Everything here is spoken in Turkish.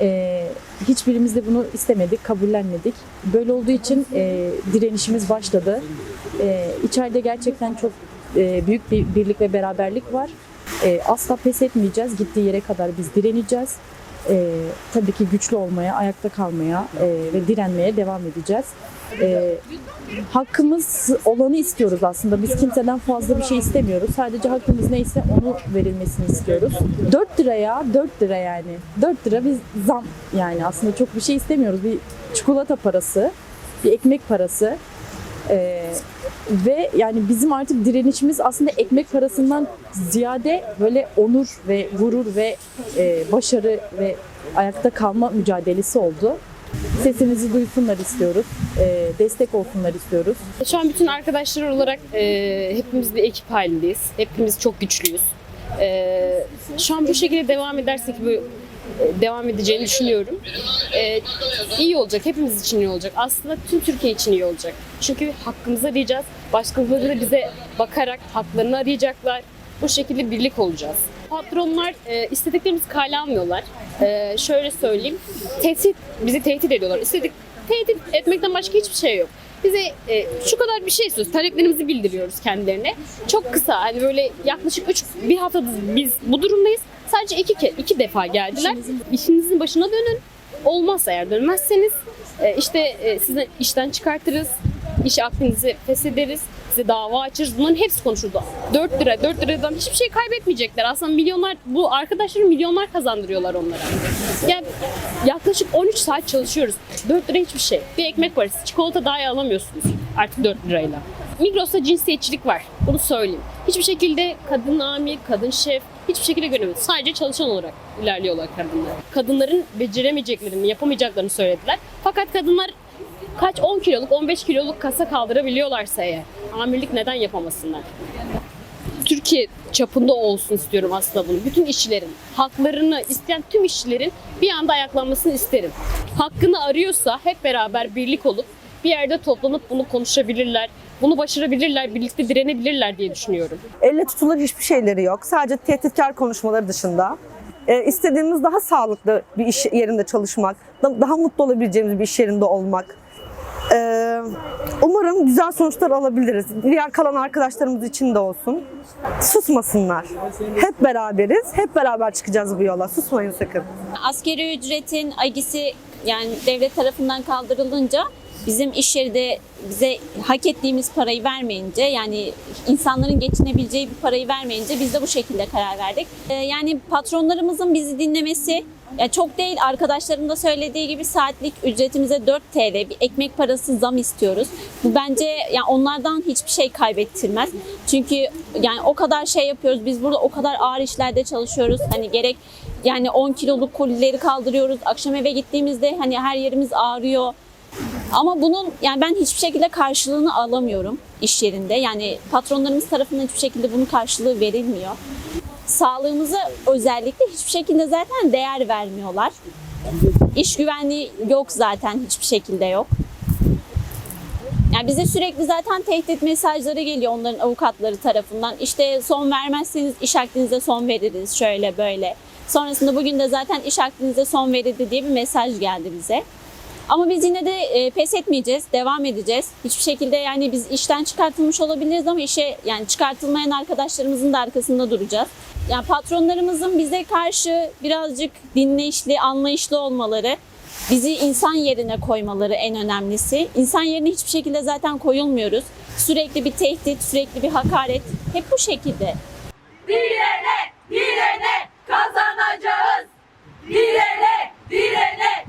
E, hiçbirimiz de bunu istemedik, kabullenmedik. Böyle olduğu için e, direnişimiz başladı. E, içeride gerçekten çok e, büyük bir birlik ve beraberlik var. E, asla pes etmeyeceğiz. Gittiği yere kadar biz direneceğiz. E, tabii ki güçlü olmaya, ayakta kalmaya e, ve direnmeye devam edeceğiz. E, hakkımız olanı istiyoruz aslında. Biz kimseden fazla bir şey istemiyoruz. Sadece hakkımız neyse onu verilmesini istiyoruz. 4 liraya 4 lira yani. 4 lira bir zam yani aslında çok bir şey istemiyoruz. Bir çikolata parası, bir ekmek parası. Ee, ve yani bizim artık direnişimiz aslında ekmek parasından ziyade böyle onur ve gurur ve e, başarı ve ayakta kalma mücadelesi oldu. Sesimizi duysunlar istiyoruz. e, destek olsunlar istiyoruz. Şu an bütün arkadaşlar olarak e, hepimiz bir ekip halindeyiz. Hepimiz çok güçlüyüz. E, şu an bu şekilde devam edersek bu e, devam edeceğini düşünüyorum. E, iyi olacak, hepimiz için iyi olacak. Aslında tüm Türkiye için iyi olacak. Çünkü hakkımızı arayacağız. Başkaları da bize bakarak haklarını arayacaklar. Bu şekilde birlik olacağız. Patronlar e, istediklerimizi kale almıyorlar. E, şöyle söyleyeyim, tehdit, bizi tehdit ediyorlar. İstedik, tehdit etmekten başka hiçbir şey yok. Bize e, şu kadar bir şey istiyoruz. Taleplerimizi bildiriyoruz kendilerine. Çok kısa hani böyle yaklaşık 3 bir haftadır biz bu durumdayız. Sadece iki, ke- iki defa geldiler. İşinizin başına dönün. Olmazsa eğer dönmezseniz e, işte e, sizi işten çıkartırız. İş akdinizi feshederiz. Size dava açarız. Bunların hepsi konuşuldu. 4 lira, 4 liradan hiçbir şey kaybetmeyecekler. Aslında milyonlar, bu arkadaşların milyonlar kazandırıyorlar onlara. Yani yaklaşık 13 saat çalışıyoruz. 4 lira hiçbir şey. Bir ekmek parası, çikolata dahi alamıyorsunuz artık 4 lirayla. Migros'ta cinsiyetçilik var. Bunu söyleyeyim. Hiçbir şekilde kadın amir, kadın şef hiçbir şekilde göremiyoruz. Sadece çalışan olarak ilerliyorlar kadınlar. Kadınların beceremeyeceklerini, yapamayacaklarını söylediler. Fakat kadınlar kaç 10 kiloluk, 15 kiloluk kasa kaldırabiliyorlarsa eğer amirlik neden yapamasınlar? Türkiye çapında olsun istiyorum aslında bunu. Bütün işçilerin, haklarını isteyen tüm işçilerin bir anda ayaklanmasını isterim. Hakkını arıyorsa hep beraber birlik olup bir yerde toplanıp bunu konuşabilirler. Bunu başarabilirler, birlikte direnebilirler diye düşünüyorum. Elle tutulur hiçbir şeyleri yok. Sadece tehditkar konuşmaları dışında. Ee, istediğimiz daha sağlıklı bir iş yerinde çalışmak, da- daha mutlu olabileceğimiz bir iş yerinde olmak. Ee, umarım güzel sonuçlar alabiliriz. Diğer kalan arkadaşlarımız için de olsun. Susmasınlar. Hep beraberiz, hep beraber çıkacağız bu yola. Susmayın sakın. Askeri ücretin agisi yani devlet tarafından kaldırılınca bizim iş yeri de bize hak ettiğimiz parayı vermeyince yani insanların geçinebileceği bir parayı vermeyince biz de bu şekilde karar verdik. Ee, yani patronlarımızın bizi dinlemesi ya çok değil arkadaşlarım da söylediği gibi saatlik ücretimize 4 TL bir ekmek parası zam istiyoruz. Bu bence yani onlardan hiçbir şey kaybettirmez. Çünkü yani o kadar şey yapıyoruz. Biz burada o kadar ağır işlerde çalışıyoruz. Hani gerek yani 10 kiloluk kolileri kaldırıyoruz. Akşam eve gittiğimizde hani her yerimiz ağrıyor. Ama bunun yani ben hiçbir şekilde karşılığını alamıyorum iş yerinde. Yani patronlarımız tarafından hiçbir şekilde bunun karşılığı verilmiyor. Sağlığımıza özellikle hiçbir şekilde zaten değer vermiyorlar. İş güvenliği yok zaten hiçbir şekilde yok. Yani bize sürekli zaten tehdit mesajları geliyor onların avukatları tarafından. İşte son vermezseniz iş akdinize son veririz şöyle böyle. Sonrasında bugün de zaten iş akdinize son verildi diye bir mesaj geldi bize. Ama biz yine de e, pes etmeyeceğiz, devam edeceğiz. Hiçbir şekilde yani biz işten çıkartılmış olabiliriz ama işe yani çıkartılmayan arkadaşlarımızın da arkasında duracağız. Yani patronlarımızın bize karşı birazcık dinleyişli, anlayışlı olmaları, bizi insan yerine koymaları en önemlisi. İnsan yerine hiçbir şekilde zaten koyulmuyoruz. Sürekli bir tehdit, sürekli bir hakaret. Hep bu şekilde. direne, direne kazanacağız. Direne, direne